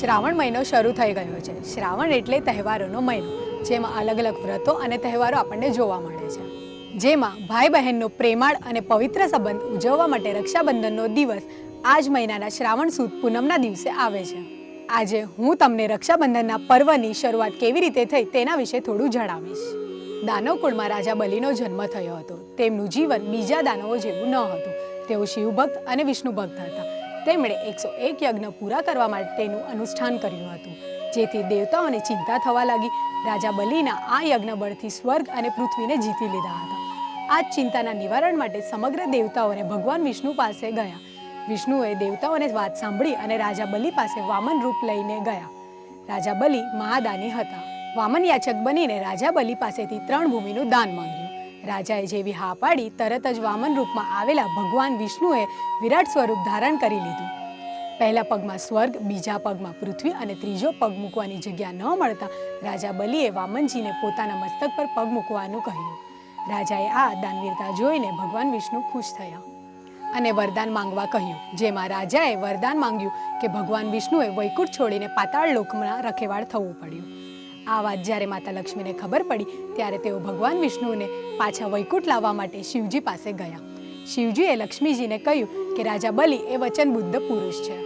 શ્રાવણ મહિનો શરૂ થઈ ગયો છે. શ્રાવણ એટલે તહેવારોનો મહિનો, જેમાં અલગ અલગ વ્રતો અને તહેવારો આપણને જોવા મળે છે. જેમાં ભાઈ બહેનનો પ્રેમાળ અને પવિત્ર સંબંધ ઉજવવા માટે રક્ષાબંધનનો દિવસ આ જ મહિનાના શ્રાવણ સુદ પૂનમના દિવસે આવે છે. આજે હું તમને રક્ષાબંધનના પર્વની શરૂઆત કેવી રીતે થઈ તેના વિશે થોડું જણાવીશ. દાનવ કુળમાં રાજા બલિનો જન્મ થયો હતો. તેમનું જીવન બીજા દાનવો જેવું ન હતું. તેઓ શિવભક્ત અને વિષ્ણુ ભક્ત હતા. તેમણે એકસો એક યજ્ઞ પૂરા કરવા માટેનું અનુષ્ઠાન કર્યું હતું, જેથી દેવતાઓને ચિંતા થવા લાગી. રાજા બલિના આ યજ્ઞ બળથી સ્વર્ગ અને પૃથ્વીને જીતી લીધા હતા. આ ચિંતાના નિવારણ માટે સમગ્ર દેવતાઓને ભગવાન વિષ્ણુ પાસે ગયા. વિષ્ણુએ દેવતાઓને વાત સાંભળી અને રાજા બલિ પાસે વામન રૂપ લઈને ગયા. રાજા બલિ મહાદાની હતા. વામન યાચક બનીને રાજા બલિ પાસેથી ત્રણ ભૂમિનું દાન માંગ્યું. રાજાએ જેવી હા પાડી, તરત જ વામન રૂપમાં આવેલા ભગવાન વિષ્ણુએ વિરાટ સ્વરૂપ ધારણ કરી લીધું. પહેલા પગમાં સ્વર્ગ, બીજા પગમાં પૃથ્વી અને ત્રીજો પગ મૂકવાની જગ્યા ન મળતા રાજા બલિએ વામનજીને પોતાના મસ્તક પર પગ મૂકવાનું કહ્યું. રાજાએ આ દાનવીરતા જોઈને ભગવાન વિષ્ણુ ખુશ થયા અને વરદાન માંગવા કહ્યું, જેમાં રાજાએ વરદાન માંગ્યું કે ભગવાન વિષ્ણુએ વૈકુંઠ છોડીને પાતાળ લોકમાં રખેવાળ થવું પડ્યું. આ વાત જ્યારે માતા લક્ષ્મીને ખબર પડી, ત્યારે તેઓ ભગવાન વિષ્ણુને પાછા વૈકુંઠ લાવવા માટે શિવજી પાસે ગયા. શિવજીએ લક્ષ્મીજીને કહ્યું કે, રાજા બલિ, એ વચન બુદ્ધ પુરુષ છે.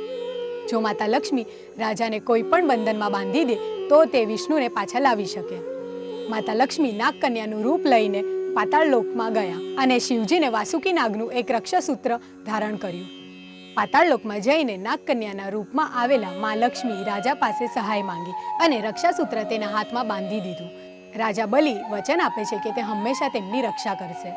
જો માતા લક્ષ્મી રાજાને કોઈ પણ બંધનમાં બાંધી દે, તો તે વિષ્ણુને પાછા લાવી શકે. માતા લક્ષ્મી નાગકન્યાનું રૂપ લઈને પાતાળ લોકમાં ગયા અને શિવજીને વાસુકી નાગનું એક રક્ષાસૂત્ર ધારણ કર્યું. પાતાળ લોકમાં જઈને નાગકન્યાના રૂપમાં આવેલા મા લક્ષ્મી રાજા પાસે સહાય માંગી અને રક્ષાસૂત્ર તેના હાથમાં બાંધી દીધું. રાજા બલિ વચન આપે છે કે તે હંમેશા તેમની રક્ષા કરશે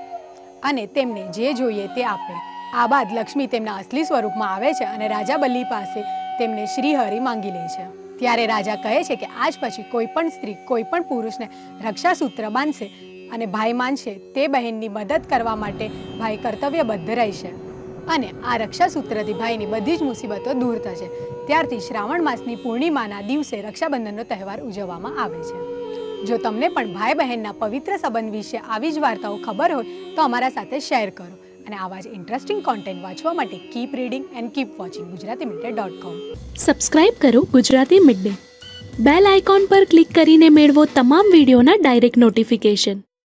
અને તેમને જે જોઈએ તે આપે. આ બાદ લક્ષ્મી તેમના અસલી સ્વરૂપમાં આવે છે અને રાજા બલિ પાસે તેમને શ્રીહરિ માંગી લે છે. ત્યારે રાજા કહે છે કે આજ પછી કોઈ પણ સ્ત્રી, કોઈ પણ પુરુષને રક્ષાસૂત્ર બાંધશે અને ભાઈ માનશે તે બહેનની મદદ કરવા માટે ભાઈ કર્તવ્યબદ્ધ રહેશે. અને આ રક્ષાસૂત્રથી ભાઈની બધી જ મુસીબતો દૂર થશે. ત્યારથી શ્રાવણ માસની પૂર્ણિમાના દિવસે રક્ષાબંધનનો તહેવાર ઉજવવામાં આવે છે. જો તમને પણ ભાઈ બહેનના પવિત્ર સંબંધ વિશે આવી જ વાર્તાઓ ખબર હોય, તો અમારા સાથે શેર કરો અને આવા જ ઇન્ટરેસ્ટિંગ કોન્ટેન્ટ વાંચવા માટે keep reading and keep watching Gujarati midday dot com subscribe કરો ગુજરાતી મિડડે બેલ આઇકોન પર ક્લિક કરીને મેળવો તમામ વિડીયોના ડાયરેક્ટ નોટિફિકેશન